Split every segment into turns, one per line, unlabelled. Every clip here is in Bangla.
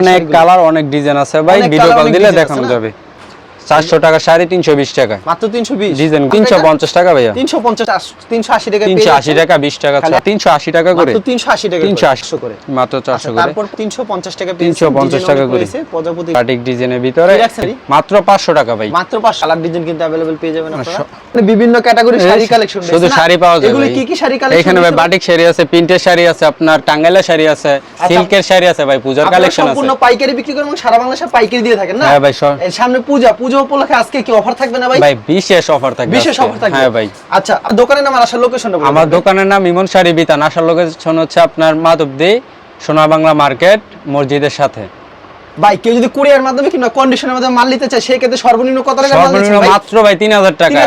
অনেক কালার অনেক ডিজাইন আছে ভাই ভিডিও কল দিলে দেখানো যাবে। চারশো টাকা সাড়ে তিনশো বিশ টাকা।
মাত্র তিনশো বিশ?
ডিজাইন তিনশো পঞ্চাশ টাকা ভাইয়া।
তিনশো পঞ্চাশ তিনশো আশি টাকা
তিনশো আশি টাকা বিশ টাকা তিনশো আশি টাকা করে।
টাকা
তিনশো আটশো
করে।
মাত্র চারশো আচ্ছা, করে।
তারপর তিনশো পঞ্চাশ টাকা
তিনশো পঞ্চাশ টাকা করে।
প্রজাপতি
ডিজাইনের ভিতরে মাত্র পাঁচশো টাকা ভাই।
মাত্র পাঁচশো। কালার ডিজাইন কিন্তু পেয়ে যাবেন আপনারা।
আচ্ছা।
মানে বিভিন্ন ক্যাটাগরি শাড়ি কালেকশন
শুধু শাড়ি পাওয়া যায়
এগুলো কি কি শাড়ি কালেকশন
এখানে ভাই বাটিক শাড়ি আছে প্রিন্টের শাড়ি আছে আপনার টাঙ্গাইলা শাড়ি আছে আচ্ছা। সিল্কের শাড়ি আছে ভাই পূজার কালেকশন আছে।
সম্পূর্ণ পাইকারি বিক্রি করে সারা বাংলাদেশে পাইকারি দিয়ে থাকেন না?
হ্যাঁ ভাই
সামনে পূজা পূজা উপলক্ষে আজকে কি অফার থাকবে না ভাই?
ভাই বিশেষ অফার থাকবে
বিশেষ অফার থাকবে?
হ্যাঁ ভাই।
আচ্ছা দোকানের নাম আর আসার লোকেশনটা বলুন
আমার দোকানের নাম ইমন শাড়ি বিতান। আসার লোকেশন হচ্ছে আপনার মাধবদী সোনা বাংলা মার্কেট মসজিদের সাথে।
ভাই কেউ যদি কুরিয়ার মাধ্যমে কিংবা কন্ডিশনের মাধ্যমে মাল নিতে চায় সেই ক্ষেত্রে সর্বনিম্ন কত টাকা মাল
সর্বনিম্ন
দিচ্ছেন ভাই?
মাত্র ভাই তিন হাজার টাকা।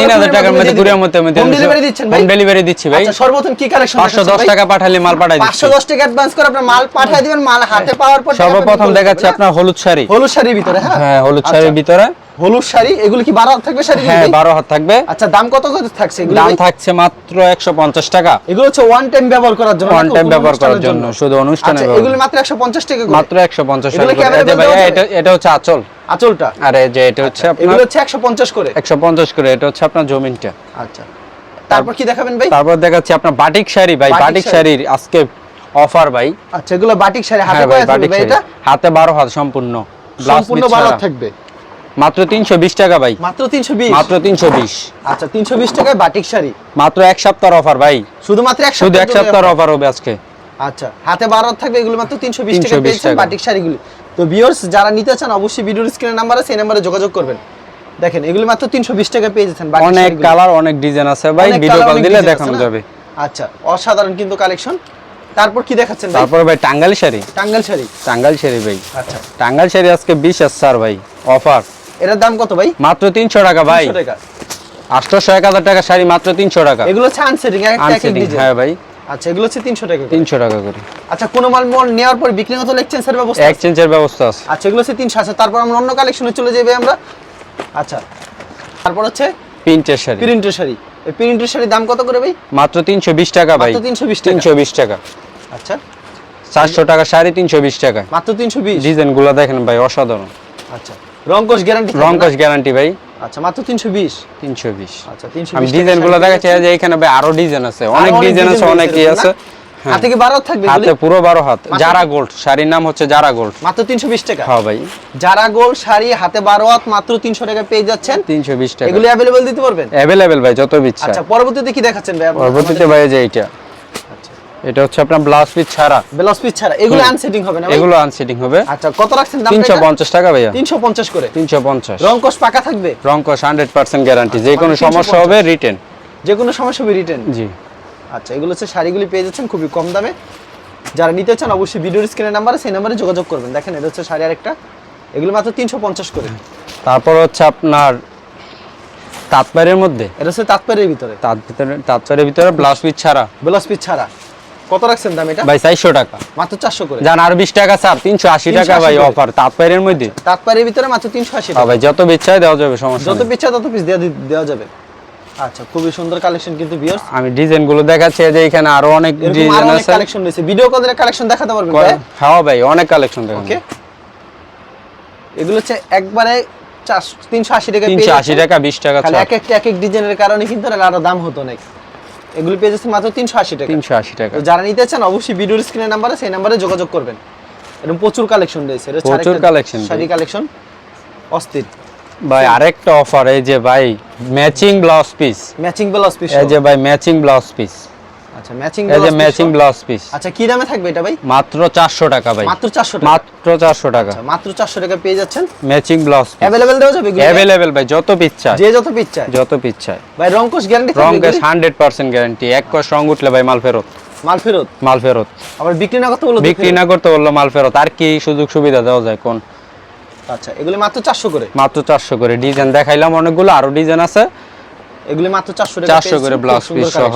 3000 টাকার
মধ্যে কুরিয়ার মধ্যে
Home delivery দিচ্ছেন ভাই?
হোম ডেলিভারি দিচ্ছি ভাই।
আচ্ছা সর্বপ্রথম কি কালেকশন
পাঁচশো দশ টাকা পাঠালে মাল পাঠাই দিচ্ছি।
টাকা অ্যাডভান্স করে মাল পাঠিয়ে দিবেন মাল হাতে পাওয়ার পর
সর্বপ্রথম দেখাচ্ছি আপনার হলুদ শাড়ি।
হ্যাঁ? হলুদ শাড়ির ভিতরে হ্যাঁ?
হ্যাঁ হলুদ
আচ্ছা,
শাড়ির ভিতরে।
হলুদ শাড়ি এগুলো কি বারো থাকবে শাড়ি
হ্যাঁ বারো হাত থাকবে।
আচ্ছা দাম কত কত থাকছে এগুলো
দাম থাকছে মাত্র একশো পঞ্চাশ টাকা।
এগুলো হচ্ছে ওয়ান টাইম ব্যবহার করার জন্য
ওয়ান টাইম ব্যবহার করার জন্য শুধু অনুষ্ঠানে
আচ্ছা এগুলো মাত্র একশো পঞ্চাশ টাকা
মাত্র একশো পঞ্চাশ টাকা
দেওয়া
এটা এটা হচ্ছে আচল।
আঁচলটা?
আর যে এটা হচ্ছে আপনার
এগুলো হচ্ছে একশো পঞ্চাশ করে।
একশো পঞ্চাশ করে এটা হচ্ছে আপনার জমিনটা।
আচ্ছা তারপর কি দেখাবেন ভাই?
তারপর দেখাচ্ছি আপনার বাটিক শাড়ি ভাই।
বাটিক
শাড়ির আজকে অফার ভাই।
আচ্ছা এগুলো বাটিক শাড়ি হাতে
হ্যাঁ
কয় থাকবে ভাই এটা?
হাতে বারো হাত সম্পূর্ণ।
সম্পূর্ণ
পিস
বারো
ছাড়া।
থাকবে।
মাত্র তিনশো বিশ টাকা ভাই।
মাত্র তিনশো বিশ?
মাত্র তিনশো বিশ।
আচ্ছা তিনশো বিশ টাকায় বাটিক শাড়ি?
মাত্র এক সপ্তাহ অফার ভাই।
শুধুমাত্র এক
শুধু এক
সপ্তাহের
অফার হবে আজকে।
আচ্ছা হাতে বারো থাকবে এগুলো মাত্র তিনশো বিশ টাকা পেয়েছেন বাটিক শাড়িগুলি। তো ভিউয়ার্স যারা নিতে চান অবশ্যই ভিডিওর নাম্বার আছে নাম্বারে যোগাযোগ করবেন। দেখেন এগুলো মাত্র তিনশো বিশ টাকা পেয়ে যাচ্ছেন বাটিক
অনেক কালার অনেক ডিজাইন আছে ভাই। ভিডিও কল দিলে দেখানো যাবে।
আচ্ছা অসাধারণ কিন্তু কালেকশন তারপর কি দেখাচ্ছেন ভাই?
তারপর ভাই টাঙ্গাইল শাড়ি।
টাঙ্গাইল শাড়ি।
টাঙ্গাইল শাড়ি ভাই।
আচ্ছা।
টাঙ্গাইল শাড়ি আজকে বিশ স্যার ভাই। অফার
এটার দাম কত ভাই?
মাত্র তিনশো টাকা ভাই।
300 টাকা।
আটশোশো এক হাজার টাকা শাড়ি মাত্র তিনশো টাকা।
এগুলো হচ্ছে আনসেটিং এক এক
আনসেটিং
ডিজাইন
হ্যাঁ ভাই।
আচ্ছা এগুলো হচ্ছে তিনশো টাকা করে।
তিনশো টাকা করে।
আচ্ছা কোনো মাল মোল নেওয়ার পর বিক্রি এক্সচেঞ্জের ব্যবস্থা
এক্সচেঞ্জের ব্যবস্থা আছে।
আচ্ছা এগুলো হচ্ছে তিনশো আচ্ছা তারপর আমরা অন্য কালেকশনে চলে যাবে আমরা। আচ্ছা তারপর হচ্ছে
প্রিন্টের শাড়ি।
প্রিন্টের শাড়ি। এই প্রিন্টের শাড়ির দাম কত করে ভাই?
মাত্র তিনশো বিশ টাকা ভাই।
মাত্র 320 টাকা।
তিনশো বিশ টাকা।
আচ্ছা।
চারশো টাকা শাড়ি তিনশো বিশ টাকা।
মাত্র তিনশো বিশ।
ডিজাইনগুলো দেখেন ভাই অসাধারণ।
আচ্ছা। রংকশ গ্যারান্টি
রংকশ গ্যারান্টি ভাই।
আচ্ছা মাত্র তিনশো বিশ?
তিনশো বিশ।
আচ্ছা তিনশো
আমি ডিজাইনগুলো দেখাচ্ছি যে এখানে ভাই আরও ডিজাইন আছে। অনেক ডিজাইন আছে অনেক ই আছে। হ্যাঁ।
হাতে কি বারো থাকবে
হাতে পুরো বারো হাত। জারা গোল্ড শাড়ির নাম হচ্ছে জারা গোল্ড
মাত্র তিনশো বিশ টাকা।
হ্যাঁ ভাই।
যারা গোল শাড়ি হাতে বারো হাত মাত্র তিনশো টাকা পেয়ে যাচ্ছেন।
তিনশো বিশ টাকা।
এগুলি অ্যাভেলেবল দিতে পারবেন?
অ্যাভেলেবেল ভাই যত ইচ্ছা
আচ্ছা পরবর্তীতে কি দেখাচ্ছেন ভাই?
পরবর্তীতে ভাই যে এইটা।
আচ্ছা
এটা হচ্ছে আপনার ব্লাউজ পিস ছাড়া।
ব্লাউজ পিস ছাড়া। এগুলো আনসেটিং হবে না
এগুলো আনসেটিং হবে।
আচ্ছা কত রাখছেন দাম
তিনশো পঞ্চাশ টাকা ভাইয়া।
তিনশো পঞ্চাশ করে।
তিনশো পঞ্চাশ।
রংকশ পাকা থাকবে?
রংকশ হান্ড্রেড পার্সেন্ট গ্যারান্টি যে কোনো সমস্যা হবে রিটেন
যে কোনো সমস্যা হবে রিটার্ন
জি।
আচ্ছা এগুলো হচ্ছে শাড়িগুলি পেয়ে যাচ্ছেন খুবই কম দামে। যারা নিতে চান অবশ্যই ভিডিওর স্ক্রিনের নাম্বারে সেই নাম্বারে যোগাযোগ করবেন। দেখেন এটা হচ্ছে শাড়ি আরেকটা। এগুলো মাত্র তিনশো পঞ্চাশ করে।
তারপর হচ্ছে আপনার তাঁতপাড়ের মধ্যে?
এটা হচ্ছে তাৎপর্যের ভিতরে।
তাঁত ভিতরে তাঁতপাড়ের ভিতরে ব্লাউজ পিস ছাড়া।
ব্লাউজ পিস ছাড়া। কত রাখছেন দাম এটা?
ভাই চারশো টাকা।
মাত্র চারশো করে।
জান আর বিশ টাকা স্যার তিনশো আশি টাকা ভাই অফার মধ্যে?
ভিতরে মাত্র তিনশো আশি
হ্যাঁ ভাই যত বিচ্ছায় দেওয়া যাবে সমস্যা
যত। তত পিস দেওয়া দেওয়া যাবে। আচ্ছা খুবই সুন্দর কালেকশন কিন্তু বিয়ার্স
আমি ডিজাইনগুলো দেখাচ্ছি যে এখানে আরও অনেক ডিজাইন আছে।
কালেকশন রয়েছে। ভিডিও কলের কালেকশন দেখাতে পারবেন ভাই?
হ্যাঁ ভাই অনেক কালেকশন দেখেন
ওকে এগুলো হচ্ছে একবারে চারশো তিনশো আশি টাকা
তিনশো আশি টাকা বিশ টাকা
খালি এক এক এক ডিজাইনের কারণে কিন্তু আরও দাম হতো অনেক এগুলো পেয়ে যাচ্ছে মাত্র তিনশো আশি টাকা।
তিনশো আশি টাকা।
যারা নিতে চান অবশ্যই ভিডিওর স্ক্রিনের নাম্বারে সেই নাম্বারে যোগাযোগ করবেন। এরকম প্রচুর কালেকশন রয়েছে।
প্রচুর কালেকশন
শাড়ি কালেকশন অস্থির।
ভাই আরেকটা অফার এই যে ভাই matching blouse piece
matching blouse piece
এই যে ভাই ম্যাচিং ব্লাউজ পিস
আচ্ছা ম্যাচিং
এই যে ম্যাচিং ব্লাউজ পিস
আচ্ছা কি দামে থাকবে এটা ভাই?
মাত্র চারশো টাকা ভাই।
মাত্র চারশো টাকা?
মাত্র চারশো টাকা।
আচ্ছা, মাত্র চারশো টাকা পেয়ে যাচ্ছেন?
ম্যাচিং ব্লাউজ
অ্যাভেলেবেল দেওয়া যাবে?
অ্যাভেলেবেল ভাই যত পিস চাই।
যে যত পিস চায়।
যত পিস চাই।
ভাই রংকশ গ্যারান্টি
রং গ্যাস হান্ড্রেড পার্সেন্ট গ্যারান্টি এক কষ রং উঠলে ভাই মাল ফেরত।
মাল ফেরত?
মাল ফেরত।
আবার বিক্রি না করতে বলো তো
বিক্রি না করতে বলল মাল ফেরত। আর কি সুযোগ সুবিধা দেওয়া যায় কোন?
আচ্ছা এগুলো মাত্র চারশো করে?
মাত্র চারশো করে। ডিজাইন দেখাইলাম অনেকগুলো আরও ডিজাইন আছে।
এগুলি মাত্র চারশো টাকা
400 করে
সুন্দর
piece সহ।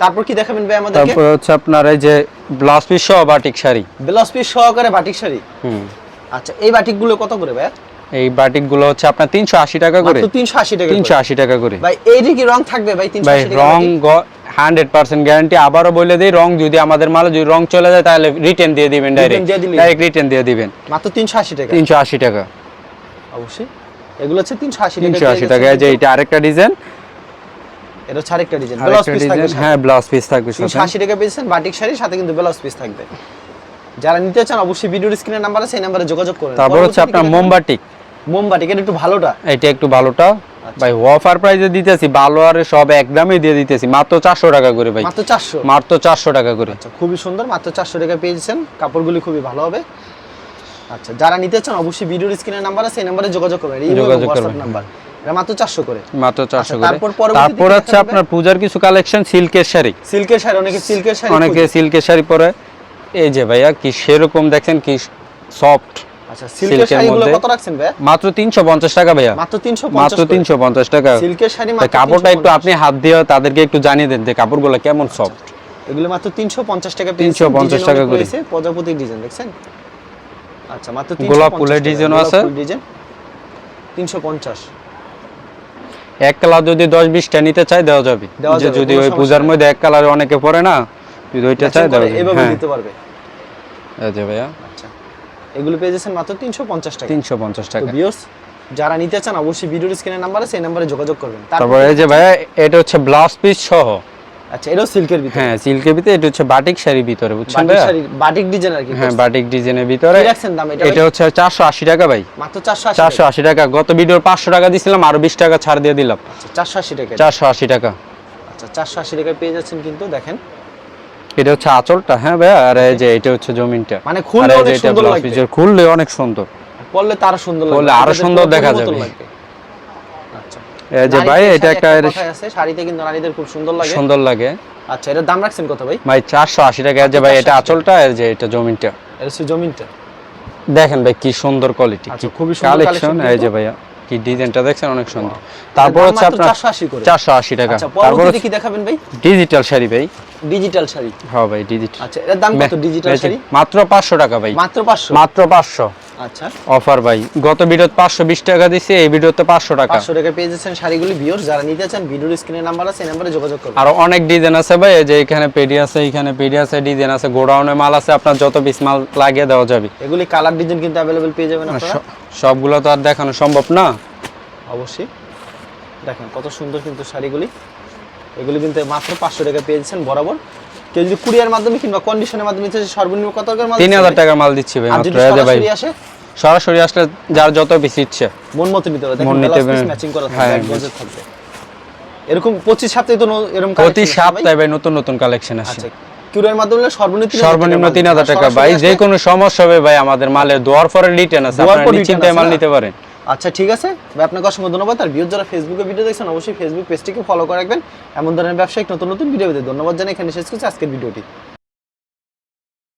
তারপর কি দেখাবেন ভাই আমাদেরকে?
তারপর হচ্ছে আপনার এই যে ব্লাউজ পিস সহ বাটিক শাড়ি।
ব্লাউজ পিস সহকারে বাটিক শাড়ি?
হুম।
আচ্ছা এই বাটিকগুলো কত করে ভাই?
এই বাটিকগুলো হচ্ছে আপনার তিনশো আশি টাকা করে।
মাত্র তিনশো আশি টাকা
তিনশো
করে।
আশি টাকা করে।
ভাই এইটা কি রং থাকবে ভাই তিনশো
ভাই
আশি টাকা
রং
বাটিক?
Hundred percent guarantee. আবারও বলে দিই রং যদি আমাদের মালে যদি রং চলে যায় তাহলে রিটার্ন দিয়ে দিবেন ডাইরেক্ট ডাইরেক্ট রিটার্ন দিয়ে দিবেন।
মাত্র তিনশো আশি টাকা।
তিনশো আশি টাকা।
অবশ্যই। এগুলো হচ্ছে তিনশো আশি
তিনশো আশি টাকা। এই যে এটা আরেকটা ডিজাইন
এটা হচ্ছে আরেকটা ডিজাইন ব্লাউজ পিস থাকবে
হ্যাঁ ব্লাউজ পিস থাকবে সাথে।
আশি টাকা পেয়েছেন বাটিক শাড়ির সাথে কিন্তু ব্লাউজ পিস থাকবে। যারা নিতে চান অবশ্যই ভিডিওর স্ক্রিনের নাম্বার আছে সেই নাম্বারে যোগাযোগ করুন
তারপর হচ্ছে আপনার মোমবাটিক
মোমবাটিক এটা একটু ভালোটা।
এটা একটু ভালোটা।
আচ্ছা।
ভাই অফার দিতেছি ভালো আর সব একদমই দিয়ে দিতেছি। মাত্র চারশো টাকা করে ভাই।
মাত্র চারশো?
মাত্র চারশো টাকা করে।
আচ্ছা খুবই সুন্দর মাত্র চারশো টাকা পেয়েছেন। কাপড়গুলি খুবই ভালো হবে। আচ্ছা যারা নিতে চান অবশ্যই ভিডিওর স্ক্রিনের নাম্বার আছে সেই নাম্বারে যোগাযোগ করবেন। এই
যোগাযোগ করবেন।
নাম্বার মাত্র চারশো করে।
মাত্র চারশো
আচ্ছা,
করে।
তারপর
তারপর
দেখাবে?
আপনার পূজার কিছু কালেকশন সিল্কের শাড়ি।
সিল্কের শাড়ি অনেকে সিল্কের শাড়ি
অনেকে সিল্কের শাড়ি পরে। এই যে ভাইয়া কি সেরকম দেখেন কি সফট
আচ্ছা সিল্কের
সিল্কের
শাড়িগুলো কত রাখছেন ভাই
মাত্র তিনশো পঞ্চাশ টাকা ভাইয়া।
মাত্র তিনশো
মাত্র তিনশো পঞ্চাশ টাকা।
সিল্কের শাড়ি মাত্র
কাপড়টা একটু আপনি হাত দিয়ে তাদেরকে একটু জানিয়ে দেন যে কাপড়গুলো কেমন সফট
এগুলো মাত্র তিনশো পঞ্চাশ টাকা
350 টাকা করে।
প্রজাপতির ডিজাইন দেখছেন? আচ্ছা মাত্র
গোলাপ ফুলের ডিজাইনও আছে।
ডিজাইন তিনশো পঞ্চাশ।
এক কালার যদি দশ বিশটা নিতে চাই দেওয়া যাবে। যদি ওই পূজার মধ্যে এক কালারে অনেকে পরে না যদি ওইটা চাই দেওয়া যাবে।
এভাবে
হ্যাঁ।
দিতে পারবে?
এই যে ভাইয়া।
আচ্ছা এগুলো পেয়ে যাচ্ছেন মাত্র তিনশো পঞ্চাশ টাকা।
তিনশো পঞ্চাশ টাকা।
ভিউয়ার্স যারা নিতে চান অবশ্যই ভিডিওর স্ক্রিনের নাম্বার আছে সেই নাম্বারে যোগাযোগ করবেন।
তারপরে এই যে ভাইয়া এটা হচ্ছে ব্লাউজ পিস সহ।
আচ্ছা এটাও সিল্কের ভিতরে?
হ্যাঁ সিল্কের ভিতরে এটা হচ্ছে বাটিক শাড়ির ভিতরে বুঝছেন
শাড়ি বাটিক ডিজাইন আর কি
হ্যাঁ বাটিক ডিজাইনের ভিতরে।
রাখছেন দাম এটা
এটা হচ্ছে চারশো আশি টাকা ভাই।
মাত্র চারশো আশি
চারশো আশি টাকা। গত ভিডিওর পাঁচশো টাকা দিছিলাম আরও বিশ টাকা ছাড় দিয়ে দিলাম।
চারশো আশি টাকা। এটা।
চারশো আশি টাকা।
আচ্ছা চারশো আশি টাকায় পেয়ে যাচ্ছেন কিন্তু দেখেন।
এটা হচ্ছে আঁচলটা হ্যাঁ ভাইয়া? আর এই যে এটা হচ্ছে জমিনটা।
মানে খুললে অনেক সুন্দর লাগবে।
খুললে অনেক সুন্দর।
পরলে তার সুন্দর লাগবে।
পরলে
আরও
সুন্দর দেখা যাবে।
আচ্ছা
যে ভাই এটা একটা
আছে শাড়িতে কিন্তু নারীদের খুব সুন্দর লাগে।
সুন্দর লাগে।
আচ্ছা এটার দাম রাখছেন কত ভাই?
ভাই চারশো আশি টাকা। এই যে ভাই এটা আঁচলটা আর যে এটা জমিনটা।
এটা হচ্ছে জমিনটা।
দেখেন ভাই কি সুন্দর কোয়ালিটি
আচ্ছা, খুবই সুন্দর
কালেকশন এই যে। ভাইয়া কি ডিজাইনটা দেখছেন অনেক সুন্দর। তারপর হচ্ছে আপনার
480 করে।
চারশো আশি টাকা।
আচ্ছা
তারপর
কি দেখাবেন ভাই?
ডিজিটাল শাড়ি ভাই।
ডিজিটাল শাড়ি।
হ্যাঁ ভাই ডিজিটাল
আচ্ছা এটার দাম কত ডিজিটাল শাড়ি?
মাত্র পাঁচশো টাকা ভাই।
মাত্র পাঁচশো?
মাত্র পাঁচশো।
আচ্ছা।
অফার ভাই গত ভিডিওতে পাঁচশো বিশ টাকা দিছি এই ভিডিওতে পাঁচশো টাকা।
পাঁচশো টাকা পেয়ে যাচ্ছেন শাড়িগুলি ভিউর যারা নিতে চান ভিডিওর স্ক্রিনের নাম্বার আছে এই নাম্বারে যোগাযোগ করবেন
আরও অনেক ডিজাইন আছে ভাই এই যে এখানে পেডি আছে এখানে পেডি আছে ডিজাইন আছে গোডাউনে মাল আছে আপনার যত পিস মাল লাগিয়ে দেওয়া যাবে।
এগুলি কালার ডিজাইন কিন্তু অ্যাভেলেবেল পেয়ে যাবেন আপনারা।
সবগুলো তো আর দেখানো সম্ভব না।
অবশ্যই। দেখেন কত সুন্দর কিন্তু শাড়িগুলি। এগুলি কিন্তু মাত্র পাঁচশো টাকা পেয়ে যাচ্ছেন বরাবর। কেউ যদি কুরিয়ার মাধ্যমে কিংবা কন্ডিশনের মাধ্যমে নিতে সর্বনিম্ন কত টাকার মাল
তিন
দিচ্ছেন
হাজার
ভাই?
টাকার মাল দিচ্ছি ভাই মাত্র ভাই।
সরাসরি আসে?
সরাসরি আসলে যার যত পিস ইচ্ছে।
মন মতো নিতে
মন নিতে
ম্যাচিং করা থাকবে
হ্যাঁ,
গজের থাকবে। এরকম প্রতি সপ্তাহে তো এরকম
প্রতি? সপ্তাহে ভাই। নতুন নতুন কালেকশন আসে
আচ্ছা কুরিয়ার মাধ্যমে সর্বনিম্ন 3000
সর্বনিম্ন তিন হাজার টাকা। ভাই যে কোনো সমস্যা হবে ভাই আমাদের মালে দোয়ার পরে রিটার্ন আছে।
আছে
মাল নিতে পারেন।
আচ্ছা ঠিক আছে। ভাই, আপনাকে অসংখ্য ধন্যবাদ। আর ভিউ যারা ফেসবুকে ভিডিও দেখছেন, অবশ্যই ফেসবুক পেজটিকে ফলো করে রাখবেন। এমন ধরনের ব্যবসায়িক নতুন নতুন ভিডিও পেতে ধন্যবাদ জানিয়ে এখানে শেষ করছি আজকের ভিডিওটি